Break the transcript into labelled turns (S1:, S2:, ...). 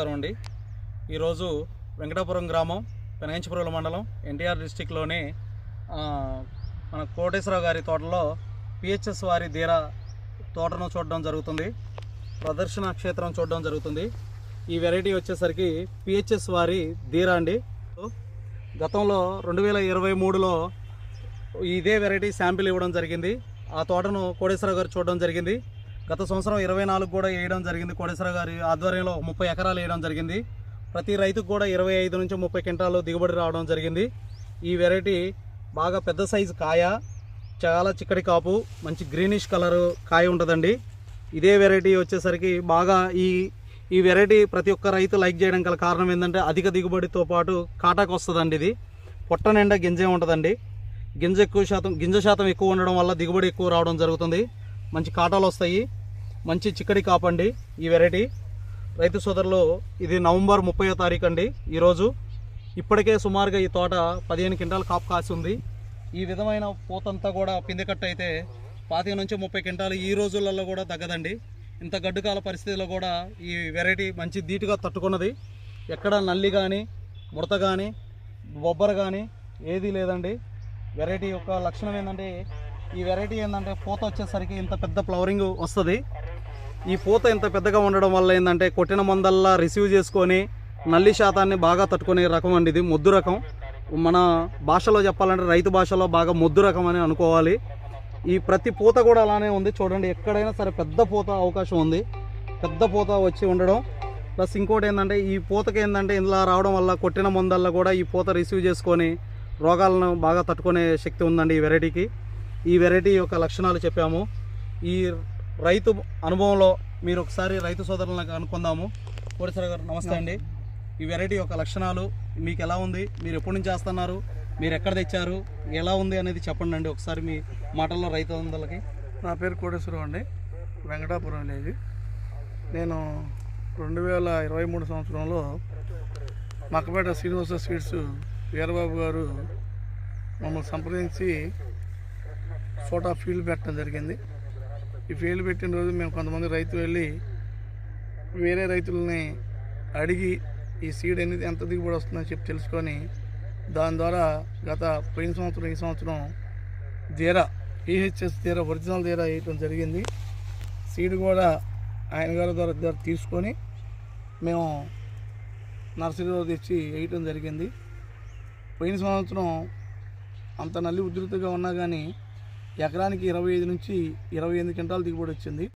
S1: నమస్కారం అండి. ఈరోజు వెంకటాపురం గ్రామం పెనగంచిపురం మండలం ఎన్టీఆర్ డిస్టిక్లోని మన కోటేశ్వరరావు గారి తోటలో పిహెచ్ఎస్ వారి ధీర తోటను చూడడం జరుగుతుంది. ప్రదర్శన క్షేత్రం చూడడం జరుగుతుంది. ఈ వెరైటీ వచ్చేసరికి పిహెచ్ఎస్ వారి ధీర అండి. గతంలో రెండు వేల ఇరవై మూడులో ఇదే వెరైటీ శాంపిల్ ఇవ్వడం జరిగింది. ఆ తోటను కోటేశ్వరరావు గారు చూడడం జరిగింది. గత సంవత్సరం ఇరవై నాలుగు కూడా వేయడం జరిగింది. కోటేశ్వర గారి ఆధ్వర్యంలో ముప్పై ఎకరాలు వేయడం జరిగింది. ప్రతి రైతుకు కూడా ఇరవై ఐదు నుంచి ముప్పై క్వింటాలు దిగుబడి రావడం జరిగింది. ఈ వెరైటీ బాగా పెద్ద సైజు కాయ చాలా చిక్కటి కాపు మంచి గ్రీనిష్ కలర్ కాయ ఉంటుందండి. ఇదే వెరైటీ వచ్చేసరికి బాగా ఈ ఈ వెరైటీ ప్రతి ఒక్క రైతు లైక్ చేయడం గల కారణం ఏంటంటే అధిక దిగుబడితో పాటు కాటాకు వస్తుందండి ఇది. పొట్ట నిండా గింజే ఉంటుందండి. గింజ ఎక్కువ శాతం గింజ శాతం ఎక్కువ ఉండడం వల్ల దిగుబడి ఎక్కువ రావడం జరుగుతుంది. మంచి కాటాలు వస్తాయి. మంచి చిక్కడి కాపండి ఈ వెరైటీ. రైతు సోదరులు ఇది నవంబర్ ముప్పయో తారీఖు అండి ఈరోజు ఇప్పటికే సుమారుగా ఈ తోట పదిహేను క్వింటాల్ కాపు కాసి ఉంది. ఈ విధమైన పూతంతా కూడా పిందెకట్టు అయితే పాతిక నుంచి ముప్పై క్వింటాలు ఈ రోజులలో కూడా తగ్గదండి. ఇంత గడ్డుకాల పరిస్థితిలో కూడా ఈ వెరైటీ మంచి ధీటుగా తట్టుకున్నది. ఎక్కడ నల్లి కానీ ముడత కానీ బొబ్బర కానీ ఏదీ లేదండి. వెరైటీ యొక్క లక్షణం ఏంటంటే ఈ వెరైటీ ఏంటంటే పూత వచ్చేసరికి ఇంత పెద్ద ఫ్లవరింగ్ వస్తుంది. ఈ పూత ఇంత పెద్దగా ఉండడం వల్ల ఏంటంటే కొట్టిన మందల్లా రిసీవ్ చేసుకొని నల్లి శాతాన్ని బాగా తట్టుకునే రకం అండి ఇది మొద్దు రకం. మన భాషలో చెప్పాలంటే రైతు భాషలో బాగా మొద్దు రకం అని అనుకోవాలి. ఈ ప్రతి పూత కూడా అలానే ఉంది. చూడండి ఎక్కడైనా సరే పెద్ద పూత అవకాశం ఉంది. పెద్ద పూత వచ్చి ఉండడం. ప్లస్ ఇంకోటి ఏంటంటే ఈ పూతకి ఏంటంటే ఇలా రావడం వల్ల కొట్టిన మందల్లో కూడా ఈ పూత రిసీవ్ చేసుకొని రోగాలను బాగా తట్టుకునే శక్తి ఉందండి ఈ వెరైటీకి ఈ వెరైటీ యొక్క లక్షణాలు చెప్పాము. ఈ రైతు అనుభవంలో మీరు ఒకసారి రైతు సోదరులను అనుకుందాము కోటేశ్వర గారు నమస్తే అండి. ఈ వెరైటీ యొక్క లక్షణాలు మీకు ఎలా ఉంది? మీరు ఎప్పటి నుంచి చేస్తున్నారు? మీరు ఎక్కడ తెచ్చారు? ఎలా ఉంది అనేది చెప్పండి అండి ఒకసారి మీ మాటల్లో రైతు అందరికి
S2: నా పేరు కోటేశ్వరరావు అండి. వెంకటాపురం విలేజ్ నేను రెండు వేల ఇరవై మూడు సంవత్సరంలో మక్కపేట శ్రీనివాస స్వీట్స్ వీరబాబు గారు మమ్మల్ని సంప్రదించి ఫోటో ఫీల్డ్ పెట్టడం జరిగింది. ఈ ఫీల్డ్ పెట్టిన రోజు మేము కొంతమంది రైతులు వెళ్ళి వేరే రైతులని అడిగి ఈ సీడ్ అనేది ఎంత దిగుబడి వస్తుందని చెప్పి తెలుసుకొని దాని ద్వారా గత పోయిన సంవత్సరం ఈ సంవత్సరం ధీరా ఈహెచ్ఎస్ తీరా ఒరిజినల్ ధీరా వేయటం జరిగింది. సీడ్ కూడా ఆయన గారి ద్వారా ద్వారా తీసుకొని మేము నర్సరీలో తెచ్చి వేయటం జరిగింది. పోయిన సంవత్సరం అంత నల్లి ఉధృతిగా ఉన్నా కానీ ఎకరానికి ఇరవై ఐదు నుంచి ఇరవై ఎనిమిది క్వింటాలు దిగుబడి వచ్చింది.